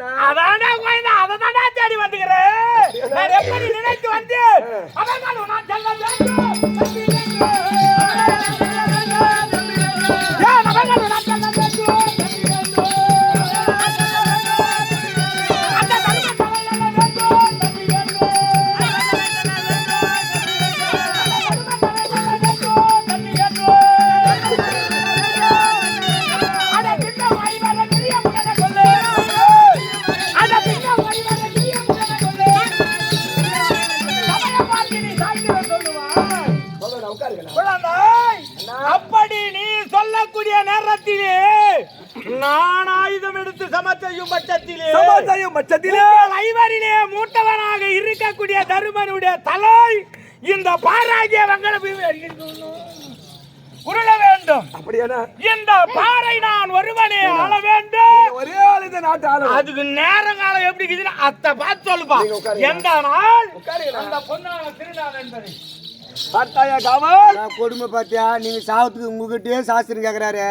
அதான்டா கோயிந்தா, அததான்டா தேடி வந்துக்கிறேன். நான் எப்படி நினைத்து வந்தேன்? அவர்கள் நான் செல்ல வேண்டும். சமாதாயம் பட்சத்திலே உங்கள் ஐவரிலே மூத்தவனாக இருக்கக்கூடிய தருமனுடைய தலை இந்த பாராகிய வங்கட உருள வேண்டும். அப்படியானா? இந்த பாறை நான் ஒருவனே ஆள வேண்டும். ஒரே ஆள் இந்த நாட்டு ஆளு. அதுக்கு நேர காலம் எப்படி இருக்குதுன்னு அத்தை பார்த்து சொல்லுப்பா. எந்த நாள். அந்த பொண்ணான திருநாள் என்பதை. பார்த்தாயா காவல்? கொடுமை பாத்தியா நீங்க சாவத்துக்கு உங்ககிட்டயே சாஸ்திரம் கேக்குறாரு.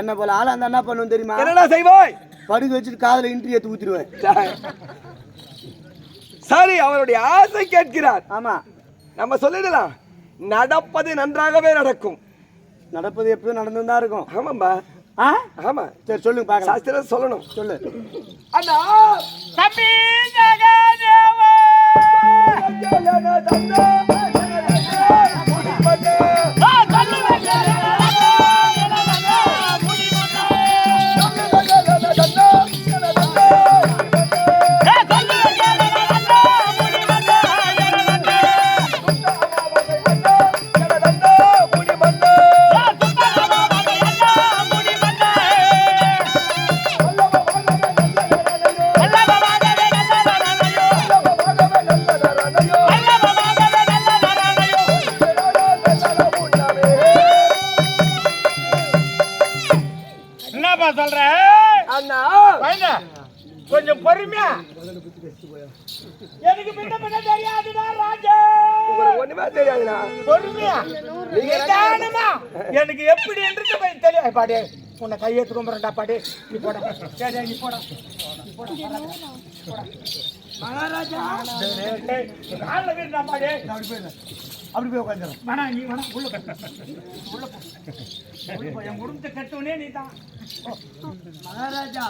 என்ன போல ஆளா அந்த என்ன பண்ணுவோம் தெரியுமா? என்னடா செய்வாய்? படுக்க வச்சுட்டு காதுல இன்ட்ரி ஏத்து ஊத்திடுவேன் சரி அவருடைய ஆசை கேட்கிறார் ஆமா நம்ம சொல்லிடலாம் நடப்பது நன்றாகவே நடக்கும் நடப்பது எப்பயும் நடந்து தான் இருக்கும் ஆமாம்பா ஆ ஆமா சரி சொல்லுங்க பாக்கலாம் சாஸ்திரம் சொல்லணும் சொல்லு அண்ணா தம்பி ஜெகதேவா ஆ, சொல்லு பொறுமையா நிதானமா எனக்கு எப்படி என்று போய் தெரியும் பாடு உன்னை கையெழுத்து கும்பிட்றா பாடு நீ போட டேய், நீ போடா பாடு அப்படி போய் உட்காந்துரும் வேணா நீ வேணா உள்ள போ உள்ள என் குடும்பத்தை கட்டுவனே நீ தான் மகாராஜா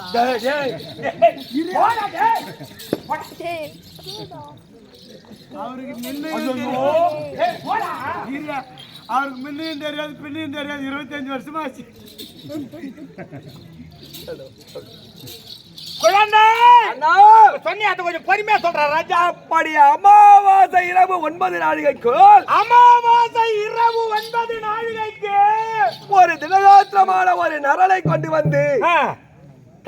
அவருக்கு முன்ன ஐயோ ஏய் போடா. அவருக்கு முன்னையும் தெரியாது பின்னையும் தெரியாது. இருபத்தஞ்சு வருஷமா ஆச்சு கொஞ்சம் பொறுமையா சொல்றா. ராஜா அப்படி அமாவாசை இரவு ஒன்பது நாழிகைக்குள் அமாவாசை இரவு ஒன்பது நாழிகைக்கு. ஒரு தினகாத்திரமான ஒரு நரலை கொண்டு வந்து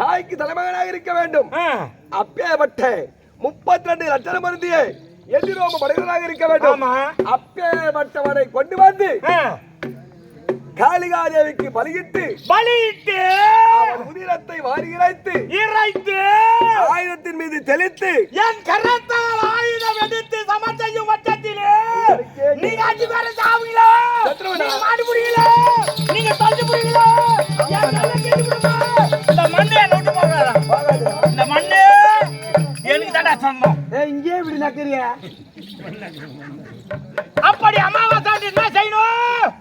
தாய்க்கு தலைமகனாக இருக்க வேண்டும். அப்பேற்பட்ட முப்பத்தி ரெண்டு லட்சம் மருந்திய எதிரோம படைகளாக இருக்க வேண்டும் ஆமா. அப்பேற்பட்டவனை கொண்டு வந்து. காளிகாதேவிக்கு பலியிட்டு பலியிட்டு உதிரத்தை வாரி இறைத்து இறைத்து ஆயுதத்தின் மீது தெளித்து என் கரத்தால் ஆயுதம் எடுத்து சமத்தையும் வட்டத்திலே நீங்க அஞ்சு பேரும் சாவுங்களா? நீங்க மாடு புடிங்களா நீங்க தள்ளி புடிங்களா சொந்தம் ஏய் இங்கே இப்படி நக்கறிய அப்படி அமாவாசை என்ன செய்யணும்?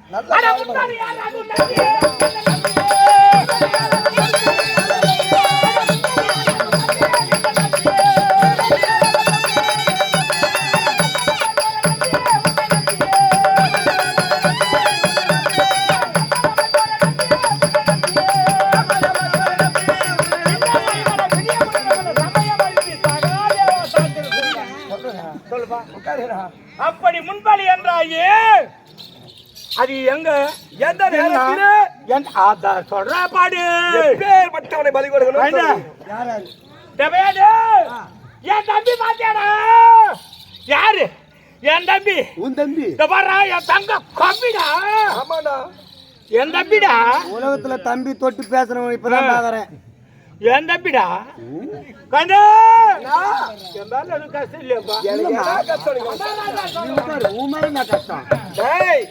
அப்படி முன்பலி என்றாயே அது எங்க எந்த நேரத்திலே? என் அத சொல்ற. பாடு? எப்பேற்பட்டவனை பலி கொடுக்கணும் என் தம்பி பாத்தியாடா? யாரு? என் தம்பி. உன் தம்பி? பாரா என் தங்க கம்பிடா ஆமாடா. என் தம்பிடா. உலகத்துல தம்பி தொட்டு பேசுறவன் இப்பதான் பாக்குறேன். என் தம்பிடா கண்டு என் எதுவும் கஷ்டம் இல்லையாப்பா. எனக்கு கஷ்டம் கஷ்டம் டேய்,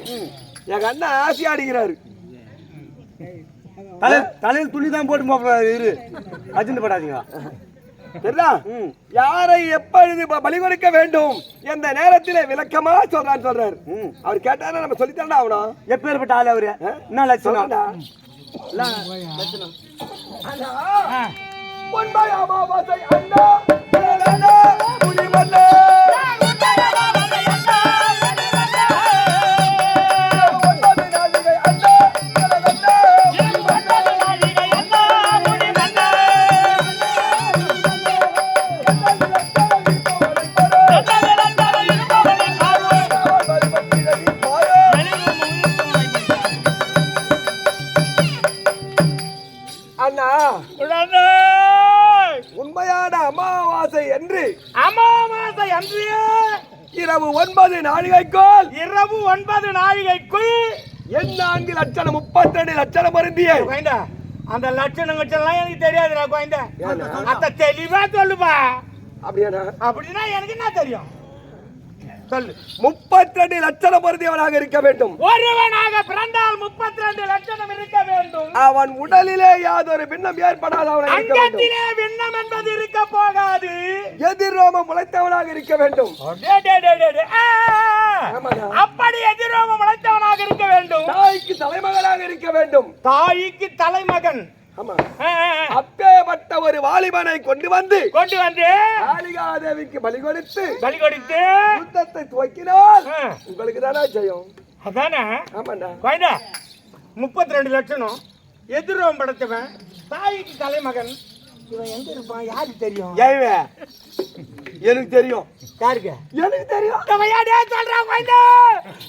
எங்க அண்ணன் ஆசி தலையில் துணி தான் போட்டு போறாரு இரு. அஜிந்து படாதீங்க. சரிதா யாரை எப்பொழுது பலி கொடுக்க வேண்டும் எந்த நேரத்திலே விளக்கமா சொல்றான்னு சொல்றாரு. அவர் கேட்டாரு? நம்ம சொல்லித்தானே ஆகணும் எப்பேற்பட்ட ஆள் அவரு? என்ன லட்சணம். ஆ. பொன்பாய் அமாவாசை அண்ணா, அண்ணா, புலிமண்ணே. லட்சம் முப்பத்தி ரெண்டு லட்சம் மருந்திய குழந்தை அந்த லட்சணம் கட்சணம்லாம் எனக்கு தெரியாதுடா குழந்தை ஏன்னா? அத்த தெளிவா சொல்லுப்பா. அப்படியாண்ணா அப்படின்னா எனக்கு என்ன தெரியும்? சொல்லு. முப்பத்தி ரெண்டு லட்சம் மருந்தியவனாக இருக்க வேண்டும். ஒருவனாக பிறந்தால் முப்பத்தி ரெண்டு லட்சணம் இருக்க வேண்டும். அவன் உடலிலே யாதொரு பின்னம் ஏற்படாதவனாக இருக்க வேண்டும். அங்கத்திலே விண்ணம் என்பது இருக்க போகாது. எதிர்ரோமம் முளைத்தவனாக இருக்க வேண்டும். அப்படி எதிரோமம் உழைத்தவனாக இருக்க வேண்டும். தாய்க்கு தலைமகனாக இருக்க வேண்டும். தாய்க்கு தலைமகன். அப்பேற்பட்ட ஒரு வாலிபனை கொண்டு வந்து கொண்டு வந்து காளிகாதேவிக்கு பலி கொடுத்து பலி கொடுத்து யுத்தத்தை துவக்கினால் உங்களுக்கு தானே செய்யும் அதானே? ஆமாண்டா குழந்தை முப்பத்தி ரெண்டு லட்சணம். எதிரோம் படைத்தவன் தாய்க்கு தலைமகன். இவன் எங்க இருப்பான்? யாருக்கு தெரியும்? ஏய்வே எனக்கு தெரியும். யாருக்கு? எனக்கு தெரியும். டே சொல்றா குழந்தை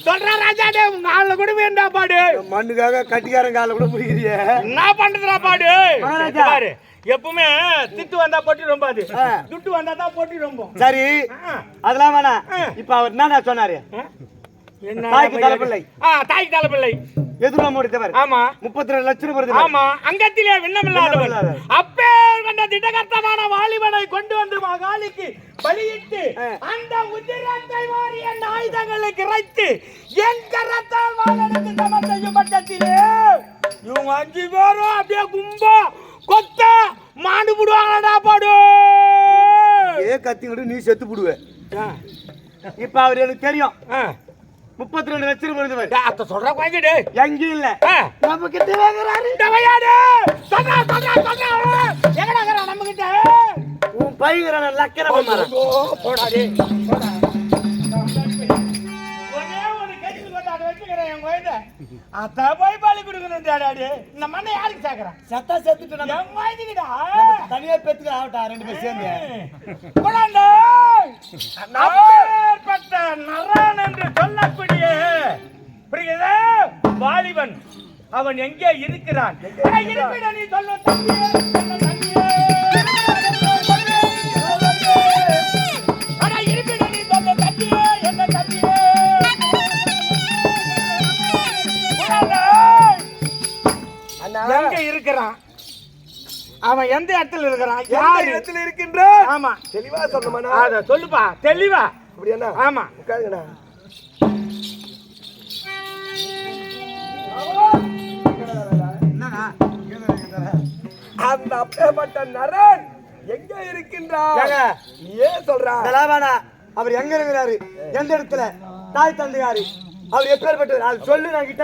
சொல்றா ராஜா டே உங்க ஆளுல கூட வேண்டா பாடு. மண்ணுக்காக கட்டிக்காரன் கால கூட முடிக்கிறிய என்ன பண்றதுடா பாடு. பாரு எப்பவுமே திட்டு வந்தா போட்டி ரொம்ப அது. துட்டு வந்தா தான் போட்டி ரொம்ப. சரி. அதெல்லாம் வேணாம். இப்ப அவர் என்ன சொன்னாரு? தாய்க்கு தலைப்பிள்ளை. ஆ தாய்க்கு தலைப்பிள்ளை எதிர்வா முடித்தவர்? ஆமா. முப்பத்தி ரெண்டு லட்சம் வருது ஆமா. அங்கத்திலே விண்ணமில்லாதவன் விண்ணமில்லாதவன். அப்பேர் கண்ட திடகர்த்தமான வாலிபனை கொண்டு வந்து மகாலிக்கு பலியிட்டு. அந்த உதிரத்தை வாரி என் ஆயுதங்களை கிரைத்து என் கரத்தால் வாழெடுத்து சமன் செய்யும் பட்சத்திலே இவங்க அஞ்சு பேரும் அப்படியே கும்பா கொத்த மாண்டு விடுவாங்கடா பாடு. ஏ கத்திக்கிட்டு நீ செத்து போடுவ. இப்ப அவர் எனக்கு தெரியும். முப்பத்தி ரெண்டு லட்சம் டேய், அத்தை சொல்ற குழந்தை எங்கேயும் இல்ல. நம்ம கிட்ட வாங்குறாரு. இந்த வையாடு சொல்றா சொல்றா சொல்றா. எங்கடா நம்ம கிட்ட உன் பையன் லக்கர போடாதே போடா. அத்தை போய் பலி கொடுக்கணும் டாடாடி இந்த மண்ணை யாருக்கு சேர்க்கறான் சத்தா செத்துட்டு நம்ம குழந்தைகிட்டா தனியா பெத்துக்க ஆகட்டா ரெண்டு பேர் சேர்ந்து. குழந்தை நரன் என்று சொல்லக்கூடிய புரியுதா வாலிபன். அவன் எங்கே இருக்கிறான்? இருப்பிட நீ சொல்லும் எங்க இருக்கிறான்? அவன் எந்த இடத்துல இருக்கிறான்? யாரு? இடத்துல இருக்கின்ற ஆமா. தெளிவா சொல்லணுமாண்ணா? அத சொல்லுப்பா தெளிவா. அப்படியாண்ணா? ஆமா. உட்காருங்கண்ணா. அந்த அப்பேற்பட்ட நரன் எங்க இருக்கின்றார்? ஏன் சொல்றா? அதெல்லாம் வேணாம் அவர் எங்க இருக்கிறாரு? எந்த இடத்துல? தாய் தந்தையாரு. அவர் எப்பேற்பட்டவர் அது சொல்லு நான் கிட்ட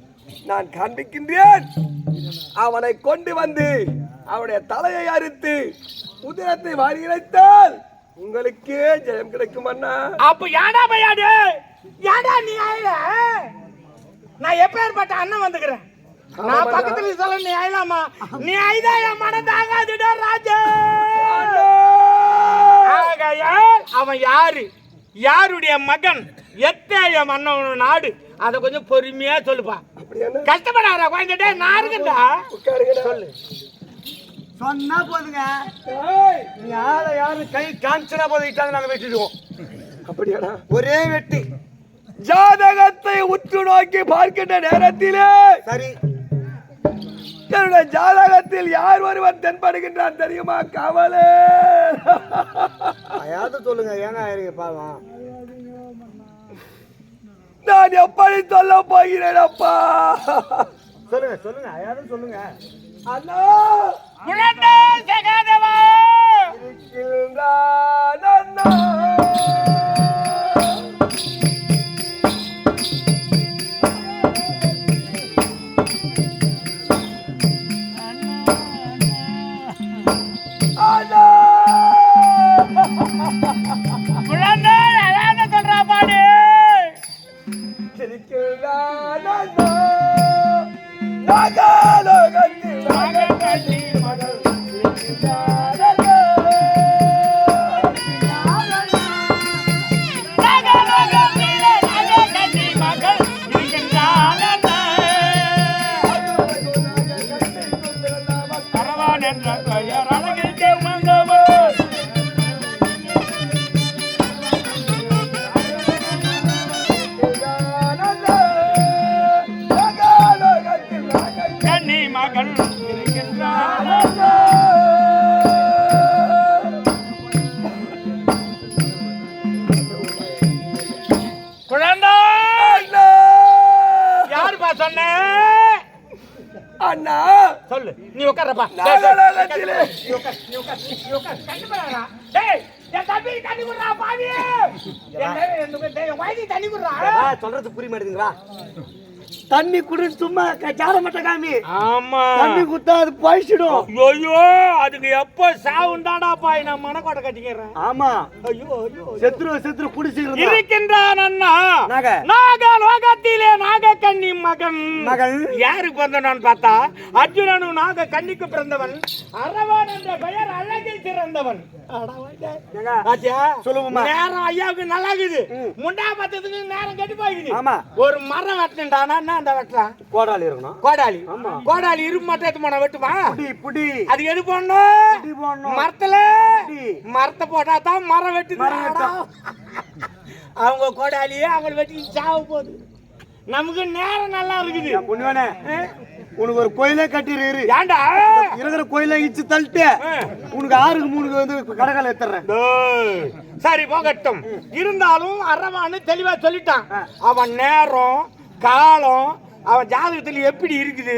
நான் காண்பிக்கின்றேன் அவனை கொண்டு வந்து அவனுடைய தலையை அறுத்து உதிரத்தை வாரி இறைத்தால் உங்களுக்கே ஜெயம் கிடைக்கும் அண்ணா. அப்ப யாடா பையாடு? யாடா நீ ஆயில? நான் எப்பேற்பட்ட அண்ணன் வந்துக்கிறேன். நான் பக்கத்துல சொல்ல நீ ஆயிலாமா? நீ ஆயுதா என் மனம் தாங்காதுடா ராஜா. அவன் யாரு? யாருடைய மகன்? எத்தேய மன்னவன் நாடு? அத கொஞ்சம் பொறுமையா சொல்லுப்பா. கஷ்டப்படாத குழந்தைடே நான் உட்காருங்கடா. சொல்லு. சொன்னா போதுங்க. ஆளை யாரு கை காமிச்சனா போதும் இட்டாங்க நாங்க வெட்டிடுவோம். அப்படியாடா. ஒரே வெட்டி. ஜாதகத்தை உற்று நோக்கி பார்க்கின்ற நேரத்திலே சரி. என்னுடைய ஜாதகத்தில் யார் ஒருவன் தென்படுகின்றான் தெரியுமா? கவலே. அதாவது சொல்லுங்க ஏங்க பாவம்? நான் எப்படி சொல்ல போகிறேன் அப்பா சொல்லுங்க சொல்லுங்க அதாவது சொல்லுங்க. அண்ணா! குழந்தை சகாதேவா! இருக்கின்றான் அண்ணா! அண்ணா! குழந்தை நாகாலோகத்தில் நாகக்கண்ணி மகள் தண்ணி குடி சும்மா சாட மட்டும் காமி. ஆமா. தண்ணி குத்தா அது போயிச்சிடும். ஐயோ அதுக்கு எப்ப சாவுண்டாடா பாய்? நான் மனக்கோட்டை கட்டிக்கிறேன். ஆமா. ஐயோ ஐயோ செத்துரு செத்துரு குடிச்சிக்கிறோம் இருக்கின்றான் அண்ணா. நாக. நாக லோகத்திலே நாக கன்னி மகன். மகள். யாருக்கு பிறந்தவன் பார்த்தா? அர்ஜுனனும் நாக கன்னிக்கு பிறந்தவன். அரவான் என்ற பெயர் அழகில் சிறந்தவன்? சொல்லுவோமா? நேரம் ஐயாவுக்கு நல்லா இருக்குது முண்டா பத்ததுக்கு நேரம் கெட்டு போய்க்குது ஆமா. ஒரு மரம் வெட்டண்டானா அந்த வெட்டலாம் கோடாலி இருக்கணும். கோடாலி. கோடாலி இரும்பு மட்டும் எடுத்து போன வெட்டுமா? புடி புடி. அது எது போடணும்? புடி போடணும். மரத்துல. மரத்தை போட்டா தான் மரம் அடா. அவங்க கோடாலியே அவங்க வெட்டி சாவ போகுது. நமக்கு நேரம் நல்லா இருக்குது. பொண்ணுவேனே உனக்கு ஒரு கோயிலே கட்டிரு ஏன்டா? இருக்கிற கோயில இச்சு தள்ளிட்டு. உனக்கு ஆறுக்கு மூணுக்கு வந்து கடகால எடுத்துறேன் டேய், சரி போகட்டும். இருந்தாலும் அரவான்னு தெளிவா சொல்லிட்டான். அவன் நேரம் காலம் அவன் ஜாதகத்துல எப்படி இருக்குது?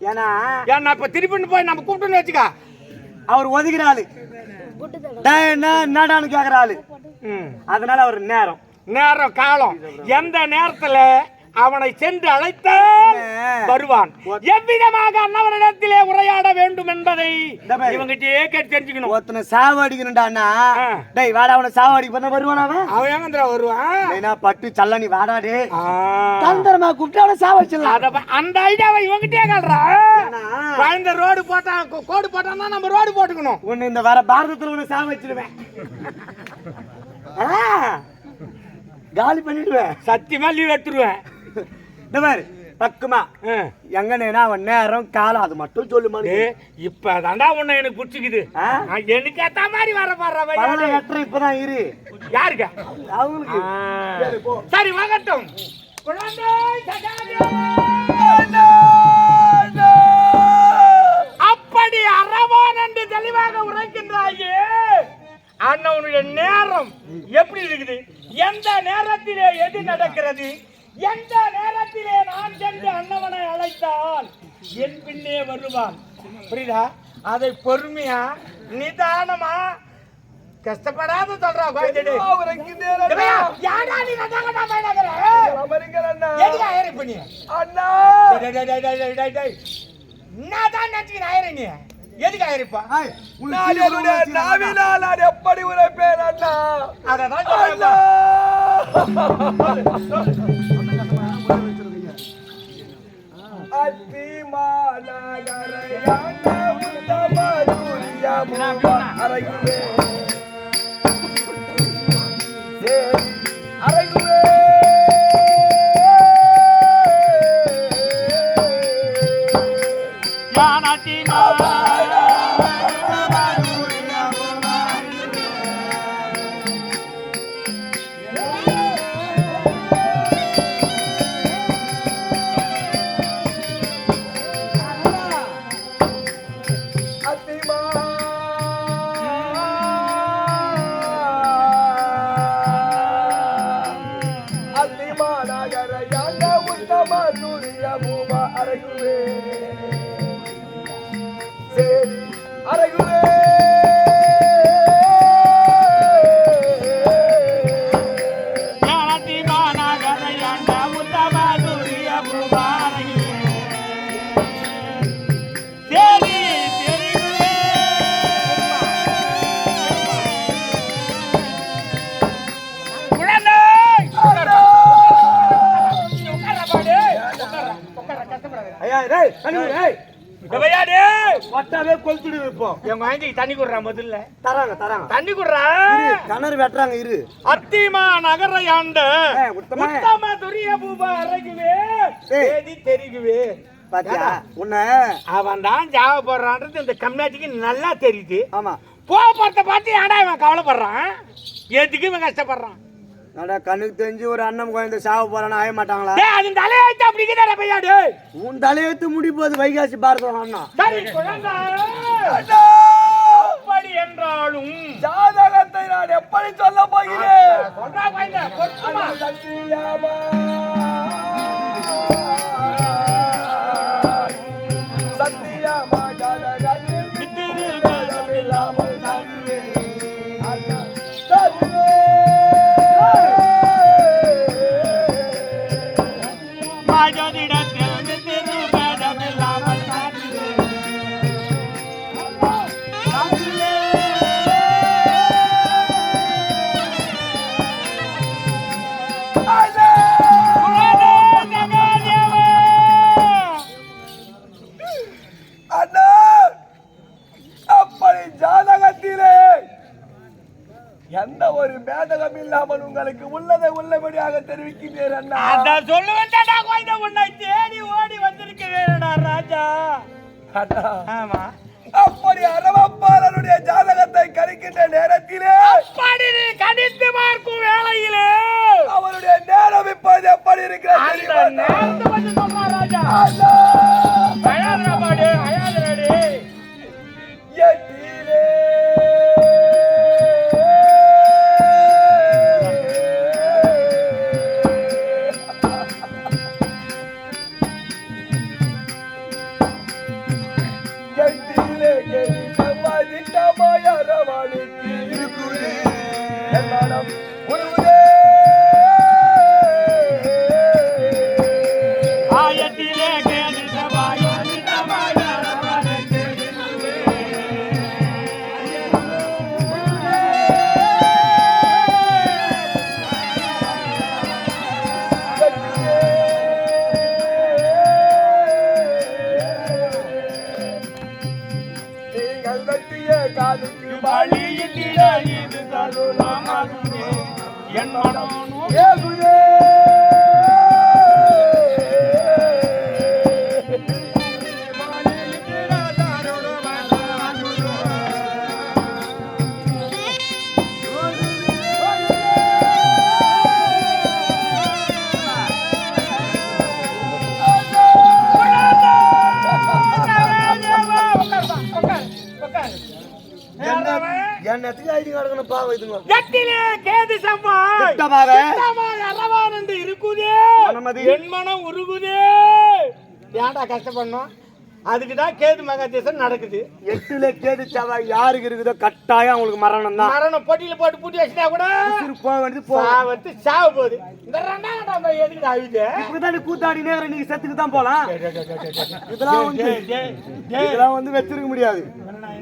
ஏன்னா ஏன்னா இப்ப திருப்பி போய் நம்ம கூப்பிட்டுன்னு வச்சுக்க. அவர் ஒதுக்கிற ஆளு என்னடான்னு கேக்குற ஆளு ம். அதனால அவர் நேரம். நேரம் காலம். எந்த நேரத்துல அவனை சென்று அழைத்தால் வருவான். எவ்விதமாக அன்னவனிடத்திலே உரையாட வேண்டும் என்பதை. இவங்கிட்டயே கேட்டு தெரிஞ்சுக்கணும். ஒருத்தனை சாவு அடிக்கணும்டாண்ணா ஆ. டேய் வாடா அவனை சாவு அடிக்க பண்ண வருவான் அவன்? அவன் எங்கந்திரா வருவான்? ஏன்னா பட்டு சல்லனி வாடா டே. தந்திரமா கூப்பிட்டு அவனை சாவு வச்சிடலாம் அத ப- அந்த ஐடியாவை இவங்கிட்டே கேள்றா. ஏன்னா, குழந்தை ரோடு போட்டா கோ- கோடு போட்டான்னா நம்ம ரோடு போட்டுக்கணும். உன்னை இந்த வர பாரதத்துல உன்னை சாவு வச்சிருவேன் ஆ, காலி பண்ணிடுவேன். சத்தியமா லீவ் எடுத்துருவேன். இந்த மாதிரி. பக்குமா. எங்கண்ணா அவன் நேரம் காலம் அது மட்டும் சொல்லு மணி டேய், இப்ப தாண்டா உன்னை எனக்கு பிடிச்சிக்குது. எனக்கு ஏத்த மாதிரி வர பாடுற வெட்டுறேன் இப்பதான் இரு. யாருக்கா? அவங்களுக்கு. சரி, வாங்கட்டும். அப்படி அறவான் என்று தெளிவாக உரைக்கின்றாயே. அண்ணனுடைய நேரம் எப்படி இருக்குது? எந்த நேரத்திலே எது நடக்கிறது? எந்த நேரத்திலே நான் சென்று அண்ணவனை அழைத்தால் என் பின்னே வருவான். புரியுதா? அதை பொறுமையா நிதானமா கஷ்டப்படாத சொல்றா குழந்தை யாரா நீ நட்டாங்கடா பயணங்கிற எதுக்கு ஆயிரம் இப்ப நீ? அண்ணா. என்னதான் நினைச்சுக்கிற ஆயிரம் நீ. எதுக்கு ஆயிருப்பா வச்சிருக்காங்க. நாவினால் நான் எப்படி உரைப்பேன் அண்ணா? அததான் அண்ணா சொல்றேன் அத்தி மாநகரையான அத்தி மாநகர யாங்க உத்தம நூறிய பூமா அரைகுவே சரி அரைகுவே டேய் பட்டாவே கொளுத்துடு வைப்போம் என் வாங்கி தண்ணி குடுறா முதல்ல? தராங்க தராங்க. தண்ணி குடுறா? கிணறு வெட்டுறாங்க இரு. அத்திமா நகர ஏய், உத்தம. துரிய பூபா அரைக்குவே ஏய். தேதி தெரிக்குவே பாத்தியா? உன்னை. அவன் தான் ஜாவ போடுறான்றது இந்த கம்யூனிட்டிக்கு நல்லா தெரியுது. ஆமா. போக போறத பார்த்து ஏன்டா இவன் கவலைப்படுறான்? எதுக்கு இவன் கஷ்டப்படுறான்? நடா கண்ணுக்கு தெரிஞ்சு ஒரு அண்ணன் குழந்தை சாவ போறான்னு ஆய மாட்டாங்களா? டேய் அது தலையாய்த்து அப்படி கிட்ட பையா டேய்? உன் தலையெழுத்து முடி போது வைகாசி பாரதம் அண்ணா. சரி குழந்தை. அப்படி என்றாலும் ஜாதகத்தை நான் எப்படி சொல்ல போகிறேன்? சொல்றா குழந்தை எட்டிலே கேது செவ்வாய். திட்டமாக. திட்டமாக அரவான் என்று இருக்குதே. என் மனம் உருகுதே. ஏன்டா கஷ்டப்படணும்? அதுக்கு தான் கேது மகாதேசம் நடக்குது. எட்டுல கேது செவ்வாய் யாருக்கு இருக்குதோ கட்டாயம் அவங்களுக்கு மரணம் தான். மரணம் பொட்டியில போட்டு பூட்டி வச்சுட்டா கூட போக வேண்டியது சாவத்து சாவு போகுது. இந்த ரெண்டாம் எதுக்கு அழுது இப்பதாண்டி கூத்தாடி நேரம் நீங்க செத்துக்கு தான் போலாம். இதெல்லாம் வந்து இதெல்லாம் வந்து வச்சிருக்க முடியாது.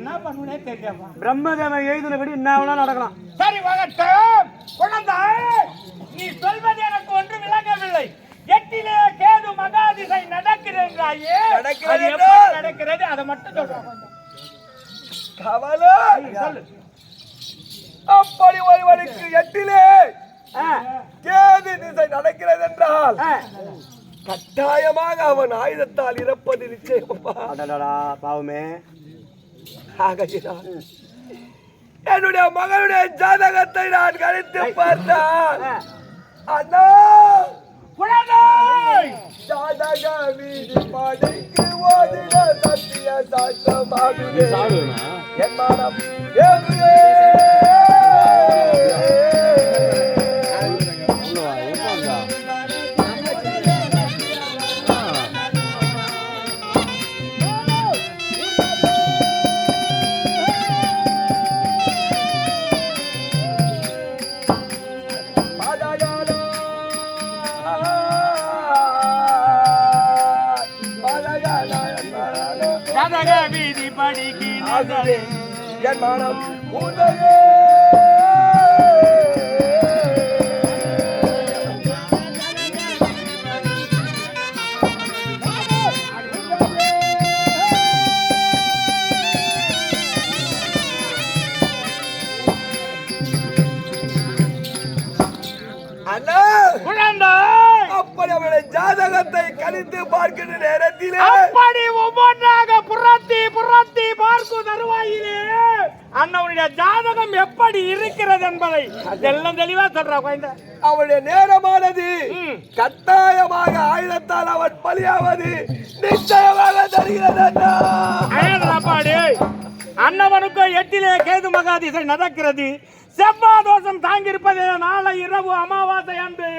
என்ன பண்ணுனே தெரியப்பா பிரம்மதேவன் எழுதினபடி என்ன வேணா நடக்கலாம். சரி வகட்டும் குழந்தை நீ சொல்வது எனக்கு ஒன்று விளங்கவில்லை. எட்டிலே கேது மகாதிசை நடக்கிறேன்றாயே. நடக்கிறது அது எப்படி நடக்கிறது? அதை மட்டும் சொல்றேன் கவலை? அப்படி ஒருவனுக்கு எட்டிலே கேது திசை நடக்கிறது என்றால் கட்டாயமாக அவன் ஆயுதத்தால் இறப்பது நிச்சயமா? பாவமே. ஆகையினால் என்னுடைய மகனுடைய ஜாதகத்தை நான் கணித்து பார்த்தால் அண்ணா! ஜாதக வீதி படைக்கு ஓதிட சத்திய சாத்தமாகுதே என் மனம் என் மனம் உதவே தெளிவா சொல்றா குழந்தை. அவளுடைய நேரமானது. கட்டாயமாக ஆயுதத்தால் அவன் பலியாவது நிச்சயமாக தருகிறது அன்னவனுக்கு எட்டிலே கேது மகாதிசை நடக்கிறது. செவ்வாய் தோஷம் தாங்கியிருப்பது நாளை இரவு அமாவாசை அன்று.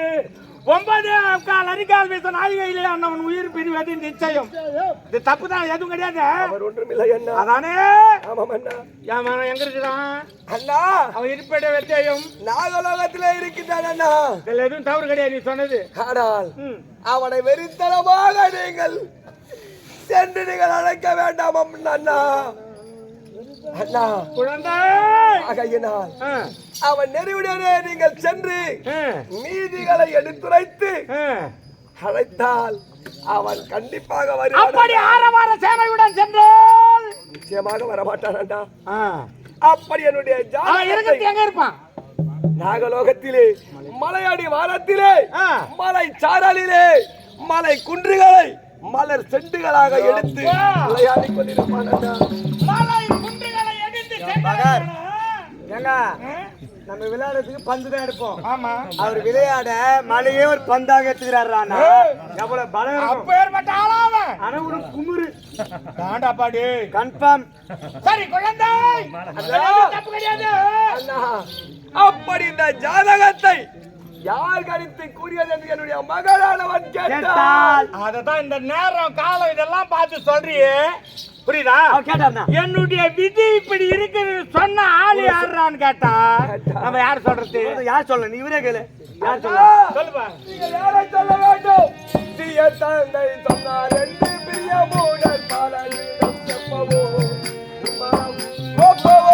ஒன்பதே கால் அரிகால் வீச நாழிகையிலே அண்ணவன் உயிர் பிரிவது நிச்சயம். இது தப்பு தான் எதுவும் கிடையாது. அவர் ஒன்றுமில்லை அண்ணா. அதானே? ஆமாம் அண்ணா. என் மகன் எங்க இருக்கிறான் அண்ணா. அவன் இருப்பிட வெத்தையும் நாகலோகத்திலே இருக்கின்றான் அண்ணா. இதுல எதுவும் தவறு கிடையாது நீ சொன்னது. ஆனால். அவனை வெறித்தனமாக நீங்கள் சென்று நீங்கள் அழைக்க வேண்டாம் அண்ணா. அண்ணா குழந்தை ஆகையினால் அவன் நெறிவுடனே நீங்கள் சென்று நீதிகளை எடுத்துரைத்து. அழைத்தால் அவன் கண்டிப்பாக வருவான் அப்படி ஆரவார சேனையுடன் சென்றால் நிச்சயமாக வரமாட்டான் அண்ணா ஆ. அப்படி என்னுடைய ஜாதகத்தை எங்க இருப்பான் நாகலோகத்திலே மலையடி வாரத்திலே ஆ. மலை சாரலிலே மலை குன்றுகளை மலர் செண்டுகளாக எடுத்து. விளையாடி கொண்டிருப்பான் ஏங்க ஆ? நம்ம விளையாடுறதுக்கு பந்து தான் எடுப்போம். ஆமா. அவர் விளையாட மலையே ஒரு பந்தாக எடுத்துக்கிறாரு எவ்வளவு பலம் அப்பேற்பட்ட ஆளா அவன் ஆனா ஒரு குமுறு. தாண்டா பாடி. கன்ஃபார்ம். சரி குழந்தை. தப்பு கிடையாது அப்படி இந்த ஜாதகத்தை யார் கணித்து கூறியது என்று என்னுடைய மகளானவன் கேட்டால். அததான் இந்த நேரம் காலம் இதெல்லாம் பார்த்து சொல்றியே. புரியுதா? என்னுடைய விதி இப்படி இருக்குது சொன்ன ஆளு யாருறான்னு கேட்டா? நம்ம யார் சொல்றது? யார் சொல்ல? நீ இவரே கேளு. யார் சொல்ல? சொல்லுப்பா. யாரை சொல்ல வேண்டும்? சிறிய தந்தை சொன்னார் என்று செப்பவோ ஒப்பவோ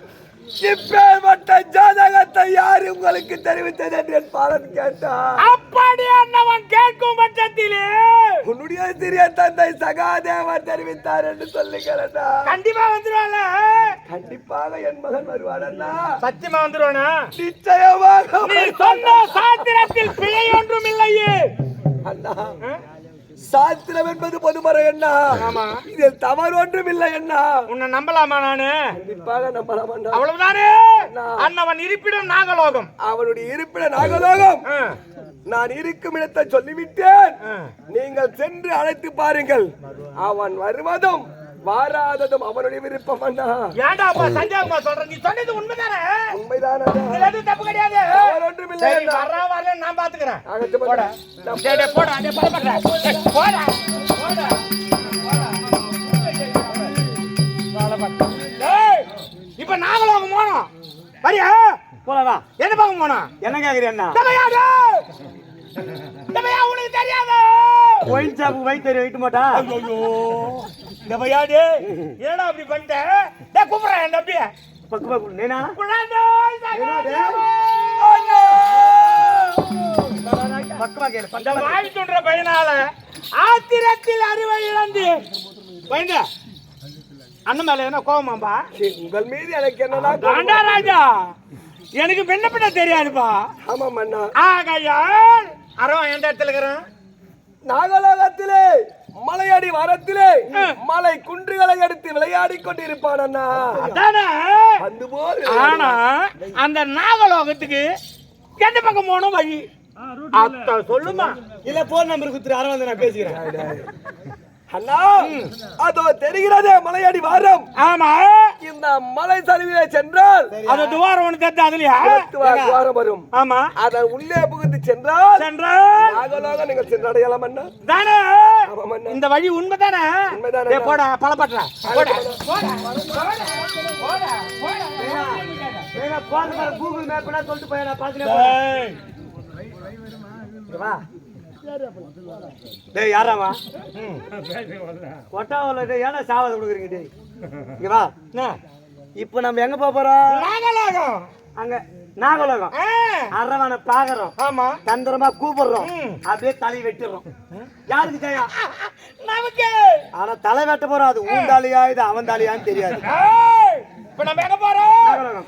இப்பேற்பட்ட ஜாதகத்தை யார் உங்களுக்கு தெரிவித்தது என்று என் பாலன் கேட்டார் அப்படி அண்ணவன் கேட்கும் பட்சத்திலே உன்னுடைய சிறிய தந்தை சகாதேவன் தெரிவித்தார் என்று சொல்லுகிறதா? கண்டிப்பா வந்துருவாங்க கண்டிப்பாக என் மகன் வருவானண்ணா. சத்தியமா வந்துருவானா? நிச்சயமாக நீ சொன்ன சாத்திரத்தில் பிழை ஒன்றும் இல்லையே. அண்ணா? சாஸ்திரம் என்பது பொதுமறை என்ன. இதில் தவறு ஒன்றும் இல்லை என்ன உன்னை நம்பலாமா நானு? கண்டிப்பாக நம்பலாம் அவ்வளவுதானே? அண்ணவன் இருப்பிடம் நாகலோகம். அவனுடைய இருப்பிட நாகலோகம். நான் இருக்கும் இடத்தை சொல்லிவிட்டேன். நீங்கள் சென்று அழைத்து பாருங்கள். அவன் வருவதும் வாராததும் அவனுடைய விருப்பம் அண்ணா. அப்பா சந்தேகமா சொல்ற? நீ சொன்னது உண்மைதானே? உண்மைதான் எதுவும் தப்பு கிடையாது. தவறு ஒன்றும் இல்லை. வர்ற வரல நான் பாத்துக்கிறேன் ஆகட்டும் போடா. டேய், போடா போடா, போடா. டேய், போடா. போடா. இப்ப நாகலோகம் போனோம். வரியா? போலவா எந்த பக்கம் போனோம்? என்ன கேக்குறீ அண்ணா? உனக்கு தெரியாது? ஒயின் ஷாப்பு வைத்து வைக்க மாட்டா? ஐயோ தமையாடு ஏடா அப்படி பண்ணிட்ட? டேய் கூப்பிடுறேன் என் தம்பிய பக்கு பக்கு நேனா? பக்கமா கேளு இந்த பக்கமா வாய் சொல்ற பையனால ஆத்திரத்தில் அறிவை இழந்து. பயந்த அண்ணன் மேல என்ன கோவமாம்பா உங்கள் மீது எனக்கு என்னன்னா காண்டா ராஜா எனக்கு விண்ணப்பிட தெரியாதுப்பா. ஆமாம் அண்ணா. ஆகையால் அரவன் எந்த இடத்துல இருக்கிறான் நாகலோகத்திலே மலையடி வாரத்திலே மலை குன்றுகளை எடுத்து விளையாடி கொண்டிருப்பான் அண்ணா. அதானே? வந்து போல் ஆனா அந்த நாகலோகத்துக்கு எந்த பக்கம் போகணும் வழி? அத்த சொல்லுமா. இல்ல போன் நம்பர் குத்துரு அரை வந்து நான் பேசிக்கிறேன். அண்ணா அதோ தெரிகிறதே மலையடி வாரம் ஆமா இந்த மலை சரிவிலே சென்றால் அது துவாரம் ஒண்ணு தட்டு அதுலயா துவா- துவாரம் வரும் ஆமா அதன் உள்ளே புகுந்து சென்றால் சென்றால் நாகலோக நீங்கள் சென்றடையலாம் அண்ணா தானே இந்த வழி உண்மைதானே உண்மைதானே போடா பழப்பட்டுற போடா ஏன்னா போன பாரு கூகுள் மேப்னா சொல்லிட்டு போய் நான் ஏய், வா டேய் யாராமா கொட்டாவில் டேய் ஏன்னா சாவத கொடுக்குறீங்க டேய்? இங்க வா. என்ன? இப்போ நம்ம எங்க போக போறோம்? நாகலோகம். அங்க நாகலோகம். அரவனை பாக்குறோம் ஆமா. தந்திரமா கூப்பிடுறோம். அப்படியே தலை வெட்டிடுறோம் யாருக்கு தெரியும் நமக்கு. ஆனா தலை வெட்ட போறோம். அது ஊண்டாலியா இது அவன் தாலியான்னு தெரியாது. இப்ப நம்ம எங்க போறோம்? நாகலோகம்.